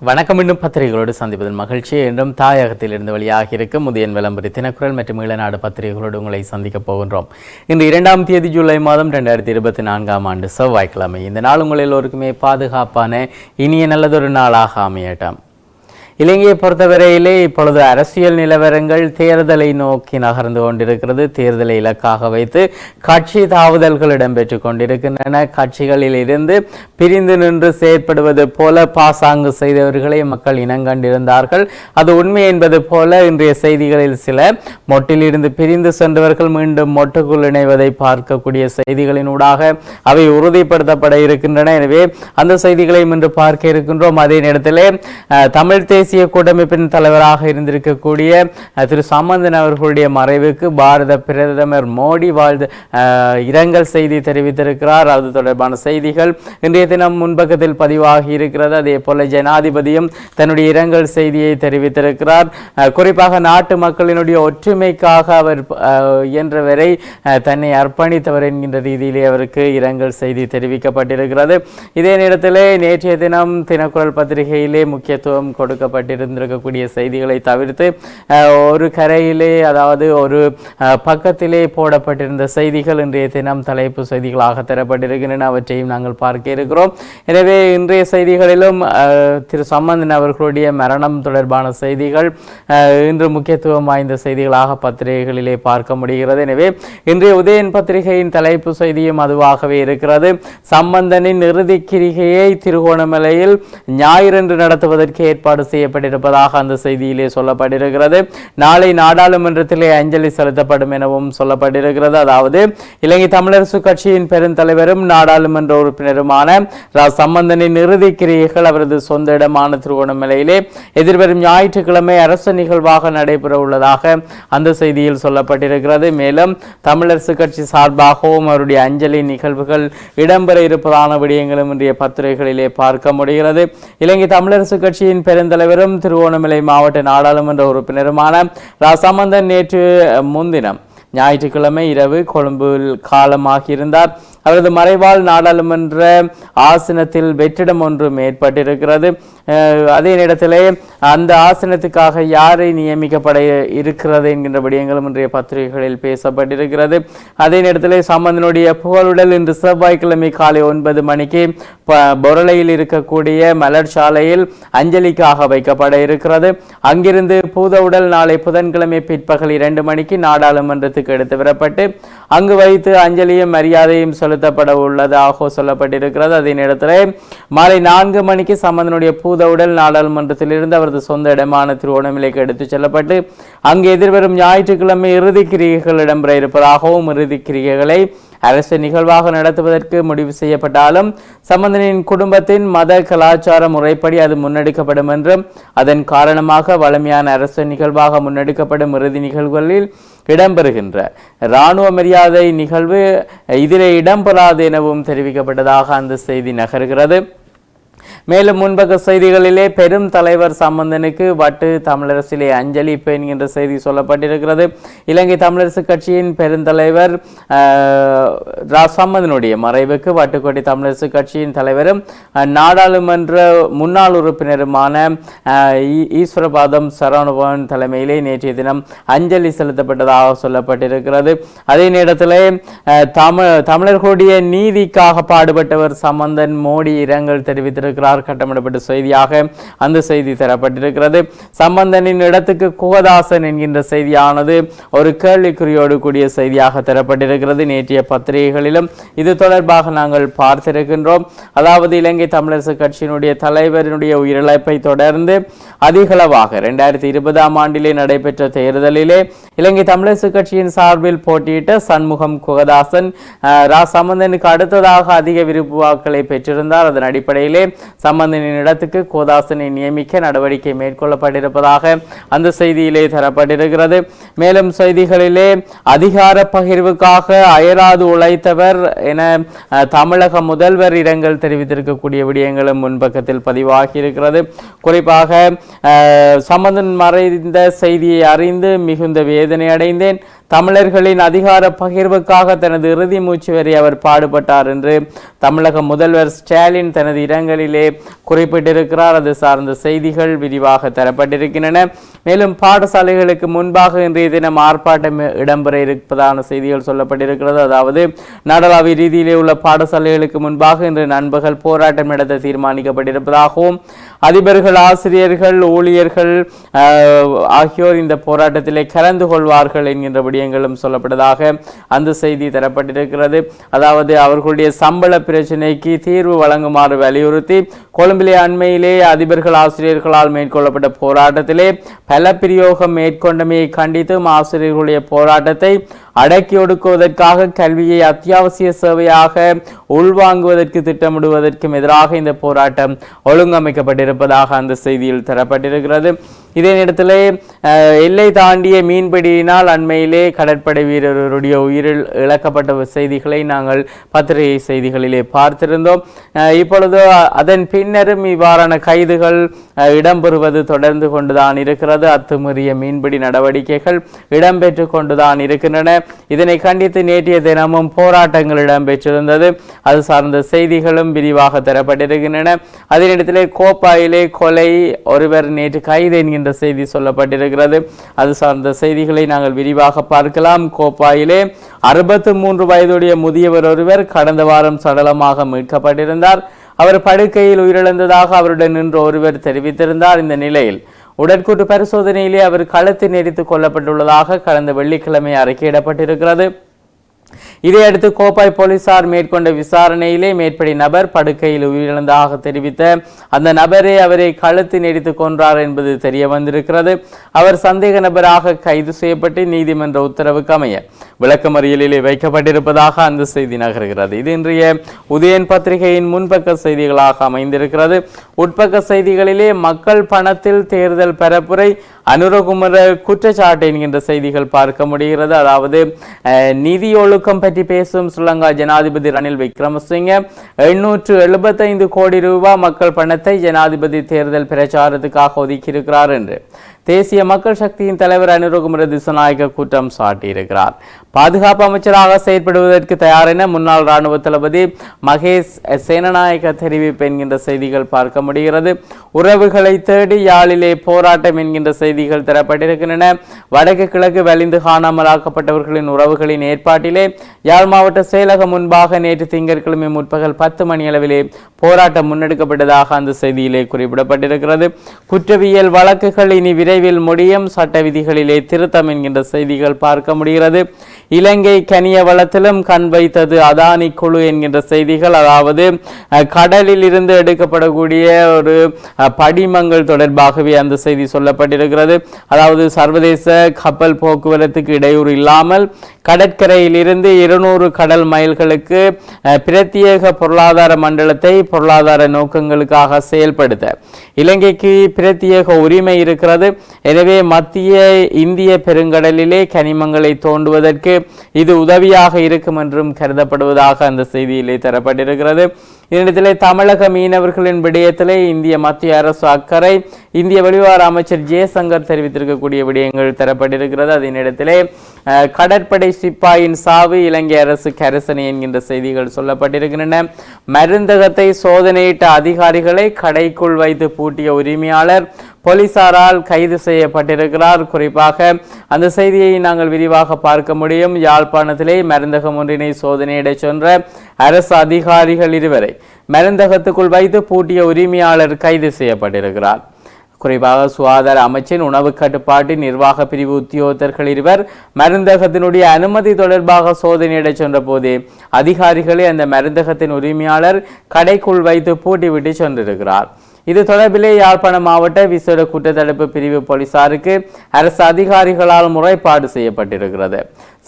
வணக்கம். இன்னும் பத்திரிகைகளோடு சந்திப்பதன் மகிழ்ச்சி. என்றும் தாயகத்தில் இருந்து வெளியாக இருக்கும் முதியன் விளம்பரி தினக்குரல் மற்றும் ஈழநாடு பத்திரிகைகளோடு உங்களை சந்திக்கப் போகின்றோம். இன்று இரண்டாம் தேதி ஜூலை மாதம் ரெண்டாயிரத்தி இருபத்தி நான்காம் ஆண்டு செவ்வாய்க்கிழமை. இந்த நாள் உங்கள் எல்லோருக்குமே பாதுகாப்பான இனிய நல்லதொரு நாளாக அமையட்டும். இலங்கையை பொறுத்தவரையிலே இப்பொழுது அரசியல் நிலவரங்கள் தேர்தலை நோக்கி நகர்ந்து கொண்டிருக்கிறது. தேர்தலை இலக்காக வைத்து கட்சி தாவுதல்கள் இடம்பெற்று கொண்டிருக்கின்றன. கட்சிகளில் இருந்து பிரிந்து நின்று செயற்படுவது போல பாசாங்கு செய்தவர்களை மக்கள் இனங்கண்டிருந்தார்கள் அது உண்மை என்பது போல இன்றைய செய்திகளில் சில மொட்டிலிருந்து பிரிந்து சென்றவர்கள் மீண்டும் மொட்டுக்குள் இணைவதை பார்க்கக்கூடிய செய்திகளினூடாக அவை உறுதிப்படுத்தப்பட இருக்கின்றன. எனவே அந்த செய்திகளையும் இன்று பார்க்க இருக்கின்றோம். அதே நேரத்தில் தமிழ் தேசிய கூட்டமைப்பின் தலைவராக இருந்திருக்கக்கூடிய திரு சம்பந்தன் அவர்களுடைய மறைவுக்கு பாரத பிரதமர் மோடி வாழ்ந்து இரங்கல் செய்தி தெரிவித்திருக்கிறார். அது தொடர்பான செய்திகள் இன்றைய தினம் முன்பக்கத்தில் பதிவாகி இருக்கிறது. அதே போல ஜனாதிபதியும் தன்னுடைய இரங்கல் செய்தியை தெரிவித்திருக்கிறார். குறிப்பாக நாட்டு மக்களினுடைய ஒற்றுமைக்காக அவர் இயன்றவரை தன்னை அர்ப்பணித்தவர் என்கின்ற ரீதியிலே அவருக்கு இரங்கல் செய்தி தெரிவிக்கப்பட்டிருக்கிறது. இதே நேரத்திலே நேற்றைய தினம் தினக்குரல் பத்திரிகையிலே முக்கியத்துவம் கொடுக்கப்பட்ட கொடுக்கப்பட்டிருந்திருக்கக்கூடிய செய்திகளை தவிர்த்து ஒரு கரையிலே அதாவது ஒரு பக்கத்திலே போடப்பட்டிருந்த செய்திகள் இன்றைய தினம் தலைப்பு செய்திகளாக தரப்பட்டிருக்கின்றன. அவற்றையும் நாங்கள் பார்க்க இருக்கிறோம். எனவே இன்றைய செய்திகளிலும் திரு சம்பந்தன் அவர்களுடைய மரணம் தொடர்பான செய்திகள் இன்று முக்கியத்துவம் வாய்ந்த செய்திகளாக பத்திரிகைகளிலே பார்க்க முடிகிறது. எனவே இன்றைய உதயன் பத்திரிகையின் தலைப்பு செய்தியும் அதுவாகவே இருக்கிறது. சம்பந்தனின் இறுதி கிரிகையை திருகோணமலையில் ஞாயிறன்று நடத்துவதற்கு ஏற்பாடு செய்ய செய்யப்பட்டிருப்பதாக அந்த செய்தியிலே சொல்லப்பட்டிருக்கிறது. நாளை நாடாளுமன்றத்திலே அஞ்சலி செலுத்தப்படும் எனவும் சொல்லப்பட்டிருக்கிறது. அதாவது இலங்கை தமிழரசு கட்சியின் பெருந்தலைவரும் நாடாளுமன்ற உறுப்பினருமான ரா. சம்பந்தனின் இறுதி கிரியைகள் அவரது சொந்த இடமான திருகோணமலையிலே எதிர்வரும் ஞாயிற்றுக்கிழமை அரசு நிகழ்வாக நடைபெற உள்ளதாக அந்த செய்தியில் சொல்லப்பட்டிருக்கிறது. மேலும் தமிழரசு கட்சி சார்பாகவும் அவருடைய அஞ்சலி நிகழ்வுகள் இடம்பெற இருப்பதான விடயங்களும் இன்றைய பத்திரிகைகளிலே பார்க்க முடிகிறது. இலங்கை தமிழரசு கட்சியின் பெருந்தலைவர் பெருந்தலைவரும் திருவோணமலை மாவட்ட நாடாளுமன்ற உறுப்பினருமான ராசாமந்தன் நேற்று முன்தினம் ஞாயிற்றுக்கிழமை இரவு கொழும்பில் காலமாகியிருந்தார். அவரது மறைவால் நாடாளுமன்ற ஆசனத்தில் வெற்றிடம் ஒன்றும் ஏற்பட்டிருக்கிறது. அதே நேரத்திலே அந்த ஆசனத்துக்காக யாரை நியமிக்கப்பட இருக்கிறது என்கின்ற விடயங்களும் இன்றைய பத்திரிகைகளில் பேசப்பட்டிருக்கிறது. அதே நேரத்திலே சம்பந்தனுடைய புகழுடல் இன்று செவ்வாய்க்கிழமை காலை ஒன்பது மணிக்கு ப- பொருளையில் இருக்கக்கூடிய மலர் சாலையில் அஞ்சலிக்காக வைக்கப்பட இருக்கிறது. அங்கிருந்து பூத உடல் நாளை புதன்கிழமை பிற்பகல் இரண்டு மணிக்கு நாடாளுமன்றத்துக்கு எடுத்து வரப்பட்டு அங்கு வைத்து அஞ்சலியும் மரியாதையும் செலுத்த செலுத்தப்பட உள்ளதாக சொல்லப்பட்டிருக்கிறது. அதே நேரத்தில் மாலை நான்கு மணிக்கு சம்பந்தனுடைய பூத உடல் நாடாளுமன்றத்திலிருந்து அவரது சொந்த இடமான திருவோணமலைக்கு எடுத்துச் செல்லப்பட்டு அங்கு எதிர்வரும் ஞாயிற்றுக்கிழமை இறுதி கிரிகைகள் இடம்பெற இருப்பதாகவும் இறுதி கிரிகைகளை அரசு நிகழ்வாக நடத்துவதற்கு முடிவு செய்யப்பட்டாலும் சம்பந்தனின் குடும்பத்தின் மத கலாச்சார முறைப்படி அது முன்னெடுக்கப்படும் என்றும் அதன் காரணமாக வலிமையான அரசு நிகழ்வாக முன்னெடுக்கப்படும் இறுதி நிகழ்வுகளில் இடம்பெறுகின்ற. இராணுவ மரியாதை நிகழ்வு இதிலே இடம்பெறாது எனவும் தெரிவிக்கப்பட்டதாக அந்த செய்தி நகர்கிறது. மேலும் முன்பக்க செய்திகளிலே பெரும் தலைவர் சம்பந்தனுக்கு வட்டு தமிழரசிலே அஞ்சலி என்கின்ற செய்தி சொல்லப்பட்டிருக்கிறது. இலங்கை தமிழரசு கட்சியின் பெருந்தலைவர் சம்பந்தனுடைய மறைவுக்கு வட்டுக்கோட்டை தமிழரசு கட்சியின் தலைவரும் நாடாளுமன்ற முன்னாள் உறுப்பினருமான ஈ- ஈஸ்வரபாதம் சரவணபவன் தலைமையிலே நேற்றைய தினம் அஞ்சலி செலுத்தப்பட்டதாக சொல்லப்பட்டிருக்கிறது. அதே நேரத்தில் தமிழ் தமிழர்களுடைய நீதிக்காக பாடுபட்டவர் சம்பந்தன் மோடி இரங்கல் தெரிவித்திருக்கிறார். கட்டமிடப்பட்ட செய்தியாக அந்த செய்தி தரப்பட்டிருக்கிறது. சம்பந்தனின் இடத்துக்கு குகதாசன் என்கின்ற செய்தியானது ஒரு கேள்விக்குறியோடு கூடிய செய்தியாக தரப்பட்டிருக்கிறது. நேற்றைய பத்திரிகைகளிலும் இது தொடர்பாக நாங்கள் பார்த்திருக்கின்றோம். அதாவது இலங்கை தமிழரசு கட்சியினுடைய தலைவரினுடைய உயிரிழப்பை தொடர்ந்து அதிகளவாக இரண்டாயிரத்தி இருபதாம் ஆண்டிலே நடைபெற்ற தேர்தலிலே இலங்கை தமிழரசு கட்சியின் சார்பில் போட்டியிட்ட சண்முகம் குகதாசன் ரா சம்பந்தனுக்கு அடுத்ததாக அதிக விருப்பு வாக்களை பெற்றிருந்தார். அதன் அடிப்படையிலே சம்பந்தனின் இடத்துக்கு கோதாசனை நியமிக்க நடவடிக்கை மேற்கொள்ளப்பட்டிருப்பதாக அந்த செய்தியிலே தரப்பட்டிருக்கிறது. மேலும் செய்திகளிலே அதிகார பகிர்வுக்காக அயராது உழைத்தவர் என தமிழக முதல்வர் இரங்கல் தெரிவித்திருக்கக்கூடிய விடயங்களும் முன்பக்கத்தில் பதிவாகி இருக்கிறது குறிப்பாக சம்பந்தன் மறைந்த செய்தியை அறிந்து மிகுந்த வேதனை அடைந்தேன் தமிழர்களின் அதிகார பகிர்வுக்காக தனது இறுதி மூச்சு வரை அவர் பாடுபட்டார் என்று தமிழக முதல்வர் ஸ்டாலின் தனது இடங்களிலே குறிப்பிட்டிருக்கிறார். அது சார்ந்த செய்திகள் விரிவாக தரப்பட்டிருக்கின்றன. மேலும் பாடசாலைகளுக்கு முன்பாக இன்றைய தினம் ஆர்ப்பாட்டம் இடம்பெற இருப்பதான செய்திகள் சொல்லப்பட்டிருக்கிறது. அதாவது நாடளாவிய ரீதியிலே உள்ள பாடசாலைகளுக்கு முன்பாக இன்று நண்பகல் போராட்டம் நடத்த தீர்மானிக்கப்பட்டிருப்பதாகவும் அதிபர்கள் ஆசிரியர்கள் ஊழியர்கள் ஆஹ், ஆகியோர் இந்த போராட்டத்திலே கலந்து கொள்வார்கள் என்கின்றபடி விடயங்களும் சொல்லப்பட்டதாக அந்த செய்தி தரப்பட்டிருக்கிறது. அதாவது அவர்களுடைய சம்பள பிரச்சினைக்கு தீர்வு வழங்குமாறு வலியுறுத்தி கொழும்பிலே அண்மையிலே அதிபர்கள் ஆசிரியர்களால் மேற்கொள்ளப்பட்ட போராட்டத்திலே பல பிரயோகம் மேற்கொண்டமையை கண்டித்தும் ஆசிரியர்களுடைய போராட்டத்தை அடக்கி ஒடுக்குவதற்காக கல்வியை அத்தியாவசிய சேவையாக உள்வாங்குவதற்கு திட்டமிடுவதற்கும் எதிராக இந்த போராட்டம் ஒழுங்கமைக்கப்பட்டிருப்பதாக அந்த செய்தியில் தரப்பட்டிருக்கிறது. இதே நேரத்தில் எல்லை தாண்டிய மீன்பிடியினால் அண்மையிலே கடற்படை வீரருடைய உயிரில் இழக்கப்பட்ட செய்திகளை நாங்கள் பத்திரிகை செய்திகளிலே பார்த்திருந்தோம். இப்பொழுது அதன் பின்னரும் இவ்வாறான கைதுகள் இடம்பெறுவது தொடர்ந்து கொண்டுதான் இருக்கிறது. அத்துமீறிய மீன்பிடி நடவடிக்கைகள் இடம்பெற்று கொண்டுதான் இருக்கின்றன. இதனை கண்டித்து நேற்றைய தினமும் போராட்டங்கள் இடம்பெற்றிருந்தது. அது சார்ந்த செய்திகளும் விரிவாக தரப்பட்டிருக்கின்றன. அதே கோப்பாயிலே கொலை ஒருவர் நேற்று கைது என்கின்ற செய்தி சொல்லப்பட்டிருக்கிறது. அது சார்ந்த செய்திகளை நாங்கள் விரிவாக பார்க்கலாம். கோப்பாயிலே அறுபத்து மூன்று வயதுடைய முதியவர் ஒருவர் கடந்த வாரம் சடலமாக மீட்கப்பட்டிருந்தார். அவர் படுக்கையில் உயிரிழந்ததாக அவருடன் நின்று ஒருவர் தெரிவித்திருந்தார். இந்த நிலையில் உடற்கூட்டு பரிசோதனையிலே அவர் கழுத்து நெரித்துக் கொல்லப்பட்டுள்ளதாக கடந்த வெள்ளிக்கிழமை அறிக்கையிடப்பட்டிருக்கிறது. இதையடுத்து கோப்பாய் போலீசார் மேற்கொண்ட விசாரணையிலே மேற்படி நபர் படுக்கையில் உயிரிழந்ததாக தெரிவித்த அந்த நபரே அவரை கழுத்து நெடித்து கொன்றார் என்பது தெரிய வந்திருக்கிறது அவர் சந்தேக நபராக கைது செய்யப்பட்டு நீதிமன்ற உத்தரவுக்கு அமைய விளக்கமறியலிலே வைக்கப்பட்டிருப்பதாக அந்த செய்தி நகர்கிறது. இது இன்றைய உதயன் பத்திரிகையின் முன்பக்க செய்திகளாக அமைந்திருக்கிறது. உட்பக்க செய்திகளிலே மக்கள் பணத்தில் தேர்தல் பரப்புரை அனுரகுமர குற்றச்சாட்டு என்கின்ற செய்திகள் பார்க்க முடிகிறது. அதாவது நிதி ஒழுக்கம் பற்றி பேசும் ஸ்ரீலங்கா ஜனாதிபதி ரணில் விக்ரமசிங்க எண்ணூற்று எழுபத்தைந்து கோடி ரூபாய் மக்கள் பணத்தை ஜனாதிபதி தேர்தல் பிரச்சாரத்துக்காக ஒதுக்கியிருக்கிறார் என்று தேசிய மக்கள் சக்தியின் தலைவர் அனுரகுமர திசநாயக்க குற்றம் சாட்டியிருக்கிறார். பாதுகாப்பு அமைச்சராக செயற்படுவதற்கு தயார் என முன்னாள் ராணுவ தளபதி மகேஷ் சேனநாயக தெரிவிப்பு என்கின்ற செய்திகள் பார்க்க முடிகிறது. உறவுகளை தேடி யாழிலே போராட்டம் என்கின்ற செய்திகள் தரப்பட்டிருக்கின்றன. வடக்கு கிழக்கு வலிந்து காணாமலாக்கப்பட்டவர்களின் உறவுகளின் ஏற்பாட்டிலே யாழ் மாவட்ட செயலகம் முன்பாக நேற்று திங்கட்கிழமை முற்பகல் பத்து மணி அளவிலே போராட்டம் முன்னெடுக்கப்பட்டதாக அந்த செய்தியிலே குறிப்பிடப்பட்டிருக்கிறது. குற்றவியல் வழக்குகள் இனி விரைவில் முடியும். சட்ட விதிகளிலே திருத்தம் என்கின்ற செய்திகள் பார்க்க முடிகிறது. இலங்கை கனிய வளத்திலும் கண் வைத்தது அதானி குழு என்கின்ற செய்திகள் அதாவது கடலில் இருந்து எடுக்கப்படக்கூடிய ஒரு படிமங்கள் தொடர்பாகவே அந்த செய்தி சொல்லப்பட்டிருக்கிறது. அதாவது சர்வதேச கப்பல் போக்குவரத்துக்கு இடையூறு இல்லாமல் கடற்கரையில் இருந்து இருநூறு கடல் மைல்களுக்கு பிரத்யேக பொருளாதார மண்டலத்தை பொருளாதார நோக்கங்களுக்காக செயல்படுத்த இலங்கைக்கு பிரத்யேக உரிமை இருக்கிறது. எனவே மத்திய இந்திய பெருங்கடலிலே கனிமங்களை தோண்டுவதற்கு இது உதவியாக இருக்கும் என்றும் கருதப்படுவதாக அந்த செய்தியிலே தரப்பட்டிருக்கிறது. இதனிடத்திலே தமிழக மீனவர்களின் விடயத்திலே இந்திய மத்திய அரசு அக்கறை இந்திய வெளிவார அமைச்சர் ஜெயசங்கர் தெரிவித்திருக்கக்கூடிய விடயங்கள் தரப்பட்டிருக்கிறது. அதனிடத்திலே அஹ், கடற்படை சிப்பாயின் சாவு இலங்கை அரசு கரசனை என்கின்ற செய்திகள் சொல்லப்பட்டிருக்கின்றன. மருந்தகத்தை சோதனையிட்ட அதிகாரிகளை கடைக்குள் வைத்து பூட்டிய உரிமையாளர் போலீசாரால் கைது செய்யப்பட்டிருக்கிறார். குறிப்பாக அந்த செய்தியை நாங்கள் விரிவாக பார்க்க முடியும். யாழ்ப்பாணத்திலே மருந்தகம் ஒன்றினை சோதனையிட சென்ற அரசு அதிகாரிகள் இருவரை மருந்தகத்துக்குள் வைத்து பூட்டிய உரிமையாளர் கைது செய்யப்பட்டிருக்கிறார். குறிப்பாக சுகாதார அமைச்சின் உணவு கட்டுப்பாட்டு நிர்வாக பிரிவு உத்தியோகத்தர்கள் இருவர் மருந்தகத்தினுடைய அனுமதி தொடர்பாக சோதனையிட சென்ற போது அதிகாரிகளை அந்த மருந்தகத்தின் உரிமையாளர் கடைக்குள் வைத்து பூட்டிவிட்டு சென்றிருக்கிறார். இது தொடர்பிலே யாழ்ப்பாணம் மாவட்ட விசேட குற்றத்தடுப்பு பிரிவு போலீசாருக்கு அரசு அதிகாரிகளால் முறைப்பாடு செய்யப்பட்டிருக்கிறது.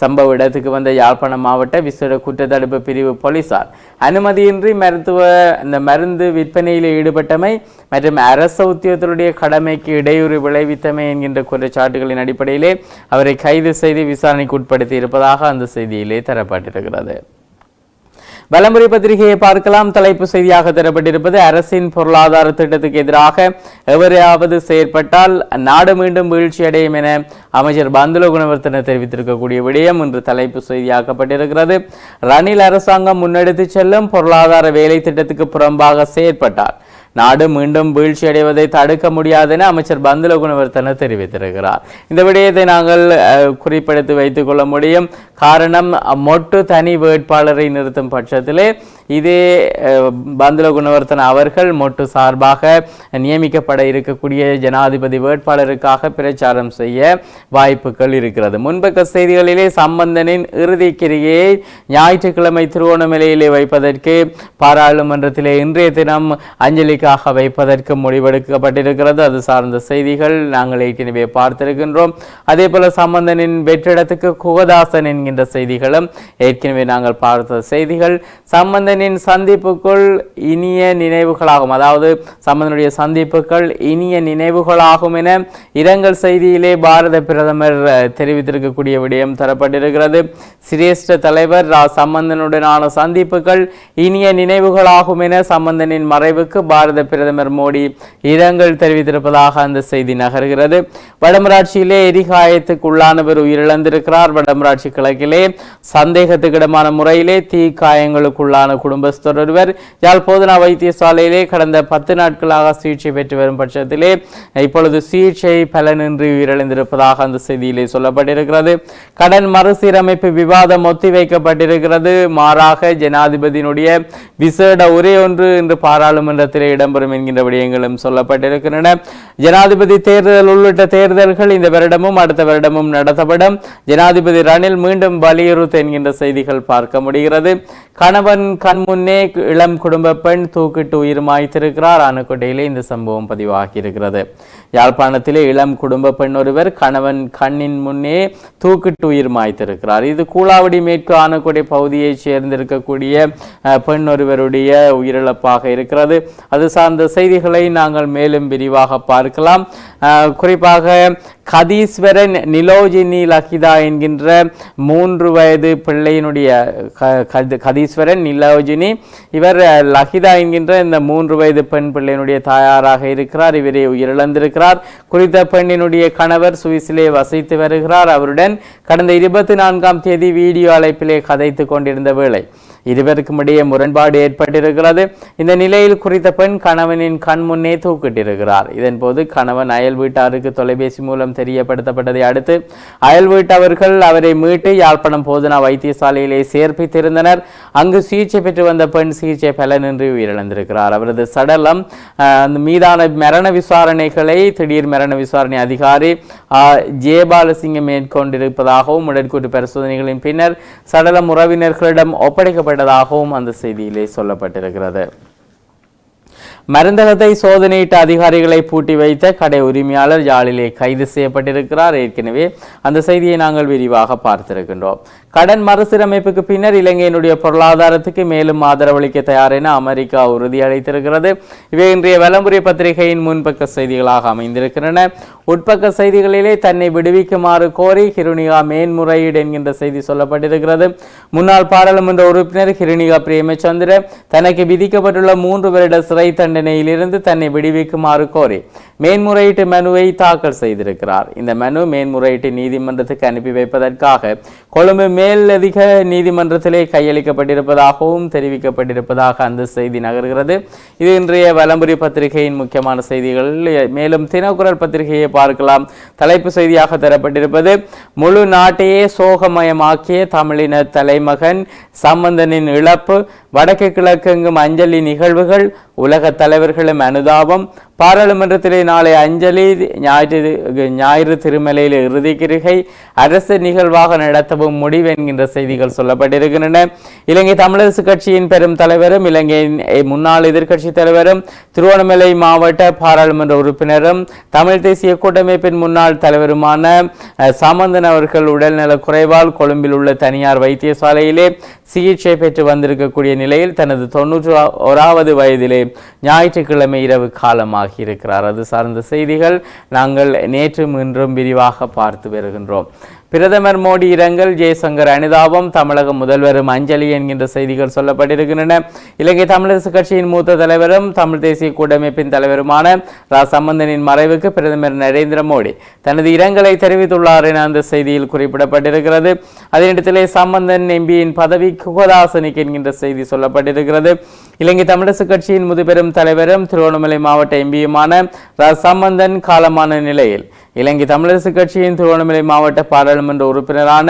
சம்பவ இடத்துக்கு வந்த யாழ்ப்பாணம் மாவட்ட விசேட குற்றத்தடுப்பு பிரிவு போலீசார் அனுமதியின்றி மருத்துவ இந்த மருந்து விற்பனையில் ஈடுபட்டமை மற்றும் அரச உத்தியோகத்தினுடைய கடமைக்கு இடையூறு விளைவித்தமை என்கின்ற குற்றச்சாட்டுகளின் அடிப்படையிலே அவரை கைது செய்து விசாரணைக்கு உட்படுத்தி இருப்பதாக அந்த செய்தியிலே தரப்பட்டிருக்கிறது. வலம்புரி பத்திரிகையை பார்க்கலாம். தலைப்பு செய்தியாக தரப்பட்டிருப்பது அரசின் பொருளாதார திட்டத்துக்கு எதிராக எவரையாவது செயற்பட்டால் நாடு மீண்டும் வீழ்ச்சி அடையும் என அமைச்சர் பந்துல குணவர்த்தன தெரிவித்திருக்கக்கூடிய விடயம் இன்று தலைப்பு செய்தியாக்கப்பட்டிருக்கிறது. ரணில் அரசாங்கம் முன்னெடுத்து செல்லும் பொருளாதார வேலை திட்டத்துக்கு புறம்பாக செயற்பட்டார். நாடு மீண்டும் வீழ்ச்சி அடைவதை தடுக்க முடியாதென அமைச்சர் பந்துல குணவர்த்தன தெரிவித்திருக்கிறார். இந்த விடயத்தை நாங்கள் குறிப்பிடுத்து வைத்துக் கொள்ள முடியும். காரணம் மொட்டு தனி வேட்பாளரை நிறுத்தும் பட்சத்திலே இதே பந்துல குணவர்த்தன் அவர்கள் மொட்டு சார்பாக நியமிக்கப்பட இருக்கக்கூடிய ஜனாதிபதி வேட்பாளருக்காக பிரச்சாரம் செய்ய வாய்ப்புகள் இருக்கிறது. முன்பக்க செய்திகளிலே சம்பந்தனின் இறுதி கிரியை ஞாயிற்றுக்கிழமை திருவோணமலையிலே வைப்பதற்கு பாராளுமன்றத்திலே இன்றைய தினம் அஞ்சலிக்காக வைப்பதற்கு முடிவெடுக்கப்பட்டிருக்கிறது. அது சார்ந்த செய்திகள் நாங்கள் ஏற்கனவே பார்த்திருக்கின்றோம். அதே போல சம்பந்தனின் வெற்றிடத்துக்கு குகதாசன் என்கின்ற செய்திகளும் ஏற்கனவே நாங்கள் பார்த்த செய்திகள். சம்பந்தனின் சந்திப்புக்குள் இனிய நினைவுகளாகும். அதாவது சம்பந்தனுடைய சந்திப்புகள் இனிய நினைவுகளாகும் என இரங்கல் செய்தியிலே பாரத பிரதமர் தெரிவித்திருக்கக்கூடிய விடயம் தரப்பட்டிருக்கிறது. சிரேஷ்ட தலைவர் ரா. சம்பந்தனுடனான சந்திப்புகள் இனிய நினைவுகளாகும் என சம்பந்தனின் மறைவுக்கு பாரத பிரதமர் மோடி இரங்கல் தெரிவித்திருப்பதாக அந்த செய்தி நகர்கிறது. வடமராட்சியிலே எரிகாயத்துக்கு உள்ளானவர் உயிரிழந்திருக்கிறார். வடமராட்சி கிழக்கிலே சந்தேகத்துக்கிடமான முறையிலே தீ காயங்களுக்குள்ளான குடும்பஸ்தர் ஒருவர் யாழ் போதனா வைத்தியசாலையிலே கடந்த பத்து நாட்களாக சிகிச்சை பெற்று வரும் பட்சத்திலே இப்பொழுது சிகிச்சை பலனின்றி உயிரிழந்திருப்பதாக அந்த செய்தியிலே சொல்லப்பட்டிருக்கிறது. கடன் மறுசீரமைப்பு விவாதம் ஒத்திவைக்கப்பட்டிருக்கிறது. மாறாக ஜனாதிபதியினுடைய விசேட உரை ஒன்று இன்று பாராளுமன்றத்திலே இடம்பெறும் என்கின்ற விடயங்களும் சொல்லப்பட்டிருக்கின்றன. ஜனாதிபதி தேர்தல் உள்ளிட்ட தேர்தல்கள் இந்த வருடமும் அடுத்த வருடமும் நடத்தப்படும். ஜனாதிபதி ரணில் மீண்டும் வலியுறுத்து என்கின்ற செய்திகள் பார்க்க முடிகிறது. கணவன் கண்முன்னே இளம் குடும்ப பெண் தூக்கிட்டு உயிர் மாய்த்திருக்கிறார் ஆனக்கோட்டையிலே இந்த சம்பவம் பதிவாகி இருக்கிறது யாழ்ப்பாணத்திலே இளம் குடும்ப பெண் ஒருவர் கணவன் கண்ணின் முன்னே தூக்கிட்டு உயிர் மாய்த்திருக்கிறார் இது கூலாவடி மேற்கு ஆனக்கோட்டை பகுதியைச் சேர்ந்திருக்கக்கூடிய அஹ், பெண் ஒருவருடைய உயிரிழப்பாக இருக்கிறது. அது சார்ந்த செய்திகளை நாங்கள் மேலும் விரிவாக பார்க்கலாம். குறிப்பாக கதீஸ்வரன் நிலோஜினி லஹிதா என்கின்ற மூன்று வயது பிள்ளையினுடைய க- கதி- கதீஸ்வரன் நிலோஜினி இவர் லகிதா லஹிதா என்கின்ற இந்த மூன்று வயது பெண் பிள்ளையினுடைய தாயாராக இருக்கிறார். இவரை உயிரிழந்திருக்கிறார். குறித்த பெண்ணினுடைய கணவர் சுவிஸிலே வசித்து வருகிறார். அவருடன் கடந்த இருபத்தி நான்காம் தேதி வீடியோ அழைப்பிலே கதைத்து கொண்டிருந்த வேளை. இருவருக்கும் இடையே முரண்பாடு ஏற்பட்டிருக்கிறது. இந்த நிலையில் குறித்த பெண் கணவனின் கண் முன்னே தூக்கிட்டிருக்கிறார். இதன்போது கணவன் அயல் வீட்டாருக்கு தொலைபேசி மூலம் தெரியப்படுத்தப்பட்டதை அடுத்து அயல் வீட்டவர்கள் அவரை மீட்டு யாழ்ப்பாணம் போதனா வைத்தியசாலையிலே சேர்ப்பித்திருந்தனர். அங்கு சிகிச்சை பெற்று வந்த பெண் சிகிச்சை பலனின்றி உயிரிழந்திருக்கிறார். அவரது சடலம் மீதான மரண விசாரணைகளை திடீர் மரண விசாரணை அதிகாரி ஜெயபாலசிங்கம் மேற்கொண்டிருப்பதாகவும் உடற்கூட்டு பரிசோதனைகளின் பின்னர் சடலம் உறவினர்களிடம் ஒப்படைக்கப்பட்ட ஒப்படைக்கப்பட்டதாகவும் அந்த செய்தியிலே சொல்லப்பட்டிருக்கிறது. மருந்தகத்தை சோதனையிட்ட அதிகாரிகளை பூட்டி வைத்த கடை உரிமையாளர் யாழிலே கைது செய்யப்பட்டிருக்கிறார். ஏற்கனவே அந்த செய்தியை நாங்கள் விரிவாக பார்த்திருக்கின்றோம். கடன் மறுசீரமைப்புக்கு பின்னர் இலங்கையினுடைய பொருளாதாரத்துக்கு மேலும் ஆதரவளிக்க தயார் என அமெரிக்கா உறுதியளித்திருக்கிறது. இவை இன்றைய வலம்புரி பத்திரிகையின் முன்பக்க செய்திகளாக அமைந்திருக்கின்றன. உட்பக்க செய்திகளிலே தன்னை விடுவிக்குமாறு கோரி ஹிருணிகா மேன்முறையீடு என்கின்ற செய்தி சொல்லப்பட்டிருக்கிறது. முன்னாள் பாராளுமன்ற உறுப்பினர் ஹிருணிகா பிரேமச்சந்திர தனக்கு விதிக்கப்பட்டுள்ள மூன்று வருட சிறை தண்டனையிலிருந்து தன்னை விடுவிக்குமாறு கோரி மேன்முறையீட்டு மனுவை தாக்கல் செய்திருக்கிறார். இந்த மனு மேன்முறையீட்டு நீதிமன்றத்துக்கு அனுப்பி வைப்பதற்காக கொழும்பு மேலதிக நீதிமன்றத்திலே கையளிக்கப்பட்டிருப்பதாகவும் தெரிவிக்கப்பட்டிருப்பதாக அந்த செய்தி நகர்கிறது. இது இன்றைய வலம்புரி பத்திரிகையின் முக்கியமான செய்திகள். மேலும் தினக்குரல் பத்திரிகையை பார்க்கலாம். தலைப்பு செய்தியாக தரப்பட்டிருப்பது முழு நாட்டையே சோகமயமாக்கிய தமிழின தலைமகன் சம்பந்தனின் இழப்பு வடக்கு கிழக்கெங்கும் அஞ்சலி நிகழ்வுகள் உலக தலைவர்களும் அனுதாபம் பாராளுமன்றத்திலே நாளை அஞ்சலி ஞாயிற்று ஞாயிறு திருமலையில் இறுதி கிருகை. அரசு நிகழ்வாக நடத்தவும் முடிவு என்கின்ற செய்திகள் சொல்லப்பட்டிருக்கின்றன. இலங்கை தமிழரசு கட்சியின் பெரும் தலைவரும் இலங்கையின் முன்னாள் எதிர்க்கட்சி தலைவரும் திருவண்ணாமலை மாவட்ட பாராளுமன்ற உறுப்பினரும் தமிழ் தேசிய கூட்டமைப்பின் முன்னாள் தலைவருமான சாமந்தன் அவர்கள் உடல்நல குறைவால் கொழும்பில் உள்ள தனியார் வைத்தியசாலையிலே சிகிச்சை பெற்று வந்திருக்கக்கூடிய நிலையில் தனது தொன்னூற்றி ஓராவது வயதிலே ஞாயிற்றுக்கிழமை இரவு காலமாகி இருக்கிறார் அது சார்ந்த செய்திகள் நாங்கள் நேற்றும் இன்றும் விரிவாக பார்த்து வருகின்றோம். பிரதமர் மோடி இரங்கல் ஜெயசங்கர் அனுதாபம் தமிழக முதல்வரும் அஞ்சலி என்கின்ற செய்திகள் சொல்லப்பட்டிருக்கின்றன. இலங்கை தமிழரசு கட்சியின் மூத்த தலைவரும் தமிழ் தேசிய கூட்டமைப்பின் தலைவருமான ரா. சம்பந்தனின் மறைவுக்கு பிரதமர் நரேந்திர மோடி தனது இரங்கலை தெரிவித்துள்ளார் என அந்த செய்தியில் குறிப்பிடப்பட்டிருக்கிறது. அதனிடத்திலே சம்பந்தன் எம்பியின் பதவி குகதாசனிக்கு என்கின்ற செய்தி சொல்லப்பட்டிருக்கிறது. இலங்கை தமிழரசு கட்சியின் முதுபெரும் தலைவரும் திருவண்ணாமலை மாவட்ட எம்பியுமான ரா. சம்பந்தன் காலமான நிலையில் இலங்கை தமிழரசு கட்சியின் திருவண்ணாமலை மாவட்ட பாராளுமன்ற உறுப்பினரான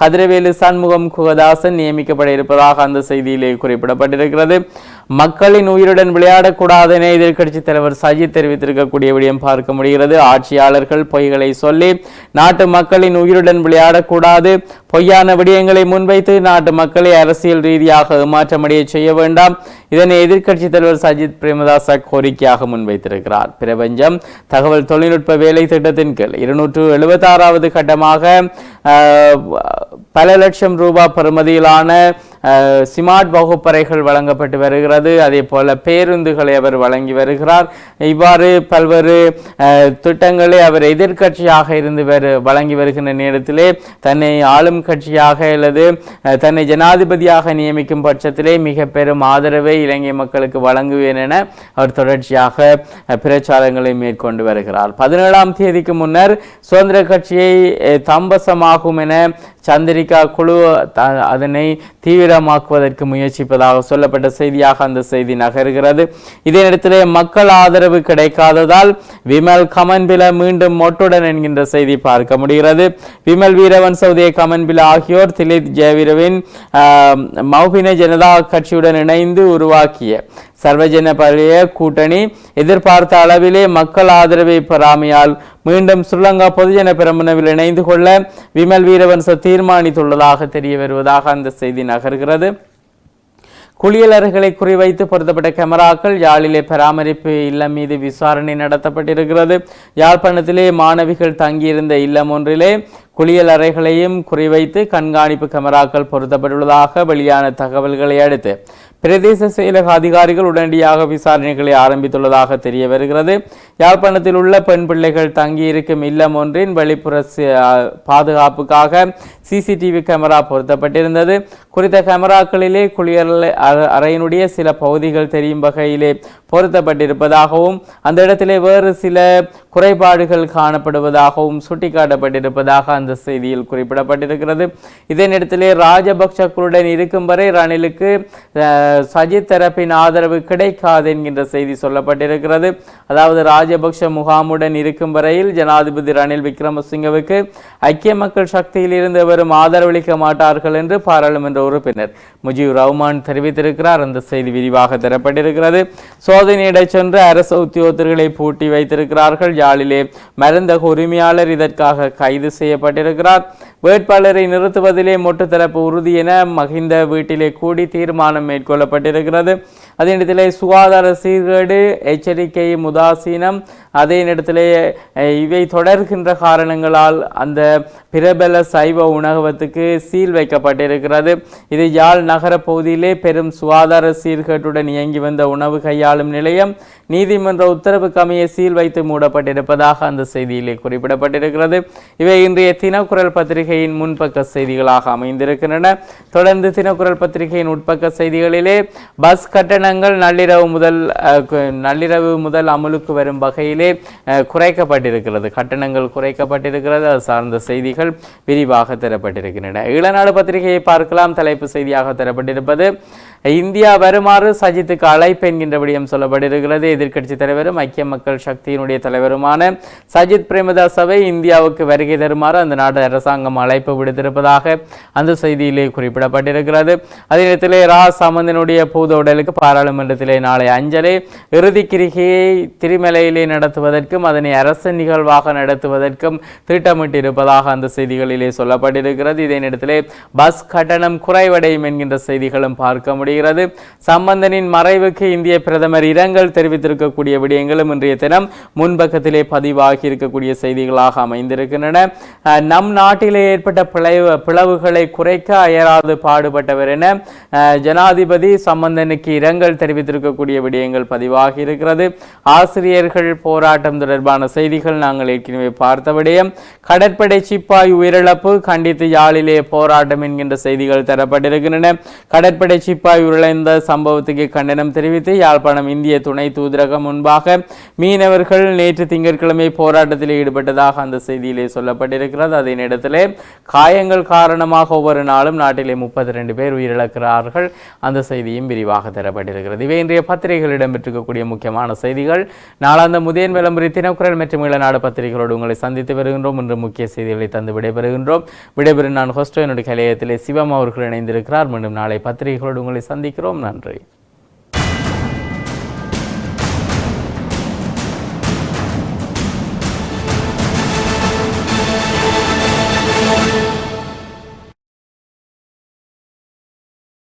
கதிரவேலு சண்முகம் குகதாசன் நியமிக்கப்பட இருப்பதாக அந்த செய்தியிலே குறிப்பிடப்பட்டிருக்கிறது. மக்களின் உயிருடன் விளையாடக்கூடாது என எதிர்க்கட்சி தலைவர் சஜித் தெரிவித்திருக்கக்கூடிய விடயம் பார்க்க முடிகிறது. ஆட்சியாளர்கள் பொய்களை சொல்லி நாட்டு மக்களின் உயிருடன் விளையாடக்கூடாது. பொய்யான விடயங்களை முன்வைத்து நாட்டு மக்களை அரசியல் ரீதியாக ஏமாற்றமடைய செய்ய வேண்டாம். இதனை எதிர்க்கட்சி தலைவர் சஜித் பிரேமதாச கோரிக்கையாக முன்வைத்திருக்கிறார். பிரபஞ்சம் தகவல் தொழில்நுட்ப வேலை திட்டத்தின் கீழ் இருநூற்று எழுபத்தாறாவது கட்டமாக பல லட்சம் ரூபாய் பெறுமதியிலான சிமார்ட் ஸ்மார்ட் வகுப்பறைகள் வழங்கப்பட்டு வருகிறது. அதே போல பேருந்துகளை அவர் வழங்கி வருகிறார். இவ்வாறு பல்வேறு திட்டங்களை அவர் எதிர்கட்சியாக இருந்து வரு வழங்கி வருகின்ற நேரத்திலே தன்னை ஆளும் கட்சியாக அல்லது தன்னை ஜனாதிபதியாக நியமிக்கும் பட்சத்திலே மிக பெரும் ஆதரவை இலங்கை மக்களுக்கு வழங்குவேன் என அவர் தொடர்ச்சியாக பிரச்சாரங்களை மேற்கொண்டு வருகிறார். பதினேழாம் தேதிக்கு முன்னர் சுதந்திர கட்சியை தம்பசமாகும் என சந்திரிகா குழு அதனை தீவிர தீவிரமாக்குவதற்கு முயற்சிப்பதாக சொல்லப்பட்ட செய்தியாக அந்த செய்தி நகர்கிறது. இதே நேரத்திலே மக்கள் ஆதரவு கிடைக்காததால் விமல் கமன்பில மீண்டும் மொட்டுடன் என்கின்ற செய்தி பார்க்க முடிகிறது. விமல் வீரவன் சௌதே கமன்பில ஆகியோர் திலித் ஜெயவீரவின் மௌபின ஜனதா கட்சியுடன் இணைந்து உருவாக்கிய சர்வஜன பழைய கூட்டணி எதிர்பார்த்த அளவிலே மக்கள் ஆதரவை பெறாமையால் மீண்டும் ஸ்ரீலங்கா பொதுஜன பெரமுனவில் இணைந்து கொள்ள விமல் வீரவன்ச தீர்மானித்துள்ளதாக தெரிய வருவதாக அந்த செய்தி நகர்கிறது. குளியலறைகளை குறிவைத்து பொருத்தப்பட்ட கேமராக்கள் யாழிலே பராமரிப்பு இல்லம் மீது விசாரணை நடத்தப்பட்டிருக்கிறது. யாழ்ப்பாணத்திலே மாணவிகள் தங்கியிருந்த இல்லம் ஒன்றிலே குளியலறைகளையும் குறிவைத்து கண்காணிப்பு கேமராக்கள் பொருத்தப்பட்டுள்ளதாக வெளியான தகவல்களை அடுத்து பிரதேச செயலக அதிகாரிகள் உடனடியாக விசாரணைகளை ஆரம்பித்துள்ளதாக தெரிய வருகிறது. யாழ்ப்பாணத்தில் உள்ள பெண் பிள்ளைகள் தங்கியிருக்கும் இல்லம் ஒன்றின் வெளிப்புற பாதுகாப்புக்காக சிசிடிவி கேமரா பொருத்தப்பட்டிருந்தது. குறித்த கேமராக்களிலே குளியல் அறையினுடைய சில பகுதிகள் தெரியும் வகையிலே பொருத்தப்பட்டிருப்பதாகவும் அந்த இடத்திலே வேறு சில குறைபாடுகள் காணப்படுவதாகவும் சுட்டிக்காட்டப்பட்டிருப்பதாக அந்த செய்தியில் குறிப்பிடப்பட்டிருக்கிறது. இதே நேரத்திலே ராஜபக்சக்களுடன் இருக்கும் வரை ரணிலுக்கு சஜித் தரப்பின் ஆதரவு கிடைக்காது என்கின்ற செய்தி சொல்லப்பட்டிருக்கிறது. அதாவது ராஜபக்ஷ முகாமுடன் இருக்கும் வரையில் ஜனாதிபதி ரணில் விக்ரமசிங்கவுக்கு ஐக்கிய மக்கள் சக்தியில் இருந்து வரும் ஆதரவளிக்க மாட்டார்கள் என்று பாராளுமன்ற உறுப்பினர் முஜீவ் ரஹ்மான் தெரிவித்திருக்கிறார். அந்த செய்தி விரிவாக தரப்பட்டிருக்கிறது. சோதனையிட சென்று அரசு உத்தியோகத்தர்களை பூட்டி வைத்திருக்கிறார்கள். யாழிலே மருந்தக உரிமையாளர் இதற்காக கைது செய்யப்பட்டிருக்கிறார். வேட்பாளரை நிறுத்துவதிலே மொட்டு தரப்பு உறுதி என மகிந்த வீட்டிலே கூடி தீர்மானம் கொள்ளப்பட்டிருக்கிறது அதே நேரத்தில் சுகாதார சீர்கேடு எச்சரிக்கை முதாசீனம் அதே நேரத்தில் இவை தொடர்கின்ற காரணங்களால் அந்த பிரபல சைவ உணவகத்துக்கு சீல் வைக்கப்பட்டிருக்கிறது. இது யாழ் நகர பகுதியிலே பெரும் சுகாதார சீர்கேட்டுடன் இயங்கி வந்த உணவு கையாளும் நிலையம். நீதிமன்ற உத்தரவு கமையை சீல் வைத்து மூடப்பட்டிருப்பதாக அந்த செய்தியிலே குறிப்பிடப்பட்டிருக்கிறது. இவை இன்றைய தினக்குரல் பத்திரிகையின் முன்பக்க செய்திகளாக அமைந்திருக்கின்றன. தொடர்ந்து தினக்குரல் பத்திரிகையின் உட்பக்க செய்திகளிலே பஸ் கட்டணங்கள் நள்ளிரவு முதல் அஹ், நள்ளிரவு முதல் அமலுக்கு வரும் வகையிலே அஹ், குறைக்கப்பட்டிருக்கிறது. கட்டணங்கள் குறைக்கப்பட்டிருக்கிறது. அது சார்ந்த செய்திகள் விரிவாக தரப்பட்டிருக்கின்றன. ஈழநாடு பத்திரிகையை பார்க்கலாம். தலைப்பு செய்தியாக தரப்பட்டிருப்பது இந்தியா வருமாறு சஜித்துக்கு அழைப்பு என்கின்ற விடயம் சொல்லப்பட்டிருக்கிறது. எதிர்க்கட்சி தலைவரும் ஐக்கிய மக்கள் சக்தியினுடைய தலைவருமான சஜித் பிரேமதாசவை இந்தியாவுக்கு வருகை தருமாறு அந்த நாட்டு அரசாங்கம் அழைப்பு விடுத்திருப்பதாக அந்த செய்தியிலே குறிப்பிடப்பட்டிருக்கிறது. அதே நேரத்தில் ரா. சமந்தனுடைய பூத உடலுக்கு பாராளுமன்றத்திலே நாளை அஞ்சலி இறுதி கிரிகையை திருமலையிலே நடத்துவதற்கும் அதனை அரசு நிகழ்வாக நடத்துவதற்கும் திட்டமிட்டிருப்பதாக அந்த செய்திகளிலே சொல்லப்பட்டிருக்கிறது. இதே நேரத்தில் பஸ் கட்டணம் குறைவடையும் என்கின்ற செய்திகளும் பார்க்க முடியும் சொல்லப்படுகிறது சம்பந்தனின் மறைவுக்கு இந்திய பிரதமர் இரங்கல் தெரிவித்திருக்கக்கூடிய விடயங்களும் இன்றைய தினம் முன்பக்கத்திலே பதிவாகி இருக்கக்கூடிய செய்திகளாக அமைந்திருக்கின்றன. நம் நாட்டிலே ஏற்பட்ட பிளவு பிளவுகளை குறைக்க அயராது பாடுபட்டவர் என ஜனாதிபதி சம்பந்தனுக்கு இரங்கல் தெரிவித்திருக்கக்கூடிய விடயங்கள் பதிவாகி இருக்கிறது ஆசிரியர்கள் போராட்டம் தொடர்பான செய்திகள் நாங்கள் ஏற்கனவே பார்த்த விடயம். கடற்படை சிப்பாய் உயிரிழப்பு கண்டித்து யாழிலே போராட்டம் என்கின்ற செய்திகள் தரப்பட்டிருக்கின்றன. கடற்படை சிப்பாய் உருளைந்த சம்பவத்துக்கு கண்டனம் தெரிவித்து யாழ்ப்பாணம் இந்திய துணை தூதரகம் முன்பாக மீனவர்கள் நேற்று திங்கட்கிழமை போராட்டத்தில் ஈடுபட்டதாக அந்த செய்தியிலே சொல்லப்பட்டிருக்கிறது. அதே நேரத்தில் காயங்கள் காரணமாக ஒவ்வொரு நாளும் நாட்டிலே முப்பத்தி ரெண்டு பேர் உயிரிழக்கிறார்கள். அந்த செய்தியும் விரிவாக தரப்பட்டிருக்கிறது. இவை இன்றைய பத்திரிகைகள் இடம்பெற்றிருக்கக்கூடிய முக்கியமான செய்திகள். நாளாந்த முதியன் விளம்பரி தினக்குரல் மற்றும் இளநாடு பத்திரிகைகளோடு உங்களை சந்தித்து வருகின்றோம். இன்று முக்கிய செய்திகளை தந்து விடைபெறுகின்றோம். விடைபெறும் நான் ஹோஸ்டோ என்னுடைய கலையத்திலே சிவம் அவர்கள் இணைந்திருக்கிறார். மீண்டும் நாளை பத்திரிகைகளோடு உங்களை சந்திக்கிறோம். நன்றி.